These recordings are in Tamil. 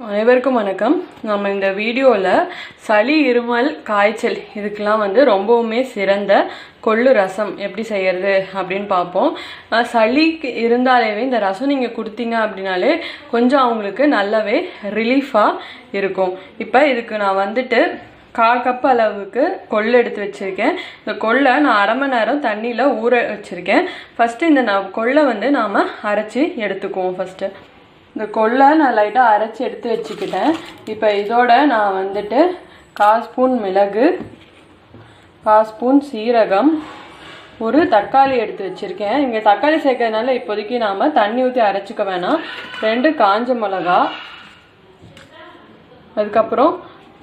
அனைவருக்கும் வணக்கம். நம்ம இந்த வீடியோவில் சளி இருமல் காய்ச்சல் இதுக்கெலாம் வந்து ரொம்பவுமே சிறந்த கொள்ளு ரசம் எப்படி செய்கிறது அப்படின்னு பார்ப்போம். சளிக்கு இருந்தாலேவே இந்த ரசம் நீங்கள் கொடுத்தீங்க அப்படின்னாலே கொஞ்சம் அவங்களுக்கு நல்லாவே ரிலீஃபாக இருக்கும். இப்போ இதுக்கு நான் வந்துட்டு கால் கப் அளவுக்கு கொள்ளு எடுத்து வச்சுருக்கேன். இந்த கொள்ளை நான் அரை மணி நேரம் தண்ணியில் ஊற வச்சுருக்கேன். ஃபஸ்ட்டு இந்த நான் கொள்ளை வந்து நாம் அரைச்சி எடுத்துக்குவோம் ஃபஸ்ட்டு இந்த கொள்ளை நான் லைட்டாக அரைச்சி எடுத்து வச்சுக்கிட்டேன். இப்போ இதோட நான் வந்துட்டு கால் ஸ்பூன் மிளகு கால் ஸ்பூன் சீரகம் ஒரு தக்காளி எடுத்து வச்சுருக்கேன். இங்கே தக்காளி சேர்க்கறதுனால இப்போதைக்கு நாம் தண்ணி ஊற்றி அரைச்சிக்க வேணாம். ரெண்டு காஞ்ச மிளகா அதுக்கப்புறம்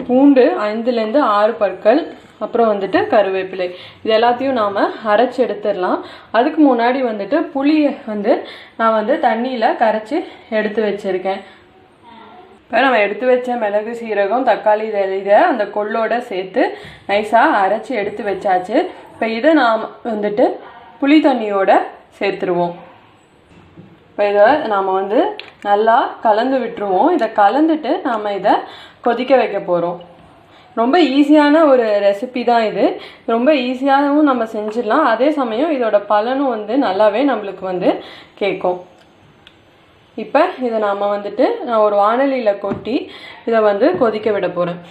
பூண்டு ஐந்துலேருந்து ஆறு பற்கள் அப்புறம் வந்துட்டு கருவேப்பிலை. இது எல்லாத்தையும் நாம் அரைச்சி எடுத்துடலாம். அதுக்கு முன்னாடி வந்துட்டு புளியை வந்து நான் வந்து தண்ணியில் கரைச்சி எடுத்து வச்சுருக்கேன். இப்போ நம்ம எடுத்து வச்ச மிளகு சீரகம் தக்காளி இதை இதை அந்த கொள்ளோட சேர்த்து நைஸாக அரைச்சி எடுத்து வச்சாச்சு. இப்போ இதை நாம் வந்துட்டு புளி தண்ணியோட சேர்த்துருவோம். இப்போ இதை நாம் வந்து நல்லா கலந்து விட்டுருவோம். இதை கலந்துட்டு நாம் இதை கொதிக்க வைக்க போகிறோம் ரொம்ப ஈஸியான ஒரு ரெசிபி தான் இது. ரொம்ப ஈஸியாகவும் நம்ம செஞ்சிடலாம். அதே சமயம் இதோட பலனும் வந்து நல்லாவே நம்மளுக்கு வந்து கேட்கும். இப்போ இதை நாம் வந்துட்டு நான் ஒரு வானலியில் கொட்டி இதை வந்து கொதிக்க விட போகிறேன்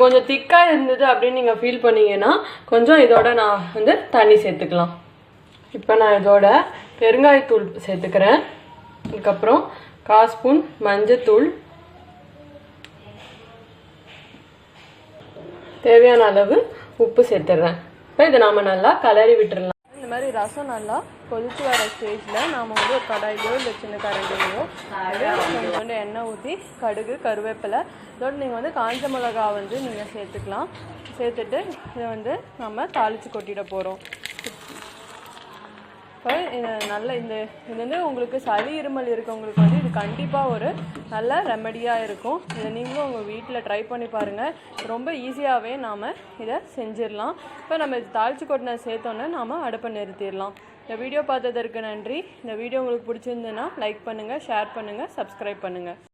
கொஞ்சம் திக்காக இருந்தது அப்படின்னு நீங்கள் ஃபீல் பண்ணீங்கன்னா கொஞ்சம் இதோட நான் வந்து தண்ணி சேர்த்துக்கலாம். இப்போ நான் இதோட பெருங்காயத்தூள் சேர்த்துக்கிறேன். அதுக்கப்புறம் கால் ஸ்பூன் மஞ்சத்தூள் தேவையான அளவு உப்பு சேர்த்துடுறேன். இப்போ இதை நாம் நல்லா கலரி விட்டுறலாம். இந்த மாதிரி ரசம் நல்லா கொதித்து வர ஸ்டேஜில் நாம் வந்து ஒரு கடாயிலையோ இல்லை சின்ன கரண்டிலையோ கொஞ்சோண்டு எண்ணெய் ஊற்றி கடுகு கருவேப்பிலை இதோட நீங்கள் வந்து காஞ்ச மிளகா வந்து நீங்கள் சேர்த்துக்கலாம். சேர்த்துட்டு இதை வந்து நம்ம தாளித்து கொட்டிட போகிறோம் இப்போ நல்ல இந்த இது வந்து உங்களுக்கு சளி இருமல் இருக்கவங்களுக்கு வந்து இது கண்டிப்பாக ஒரு நல்ல ரெமடியாக இருக்கும். இதை நீங்களும் உங்கள் வீட்டில் ட்ரை பண்ணி பாருங்கள் ரொம்ப ஈஸியாகவே நாம் இதை செஞ்சிடலாம். இப்போ நம்ம இது தாளித்து கொட்டின சேர்த்தோன்னே நாம் அடுப்பை நிறுத்திடலாம். இந்த வீடியோ பார்த்ததற்கு நன்றி. இந்த வீடியோ உங்களுக்கு பிடிச்சிருந்ததுன்னா லைக் பண்ணுங்கள் ஷேர் பண்ணுங்கள் சப்ஸ்கிரைப் பண்ணுங்கள்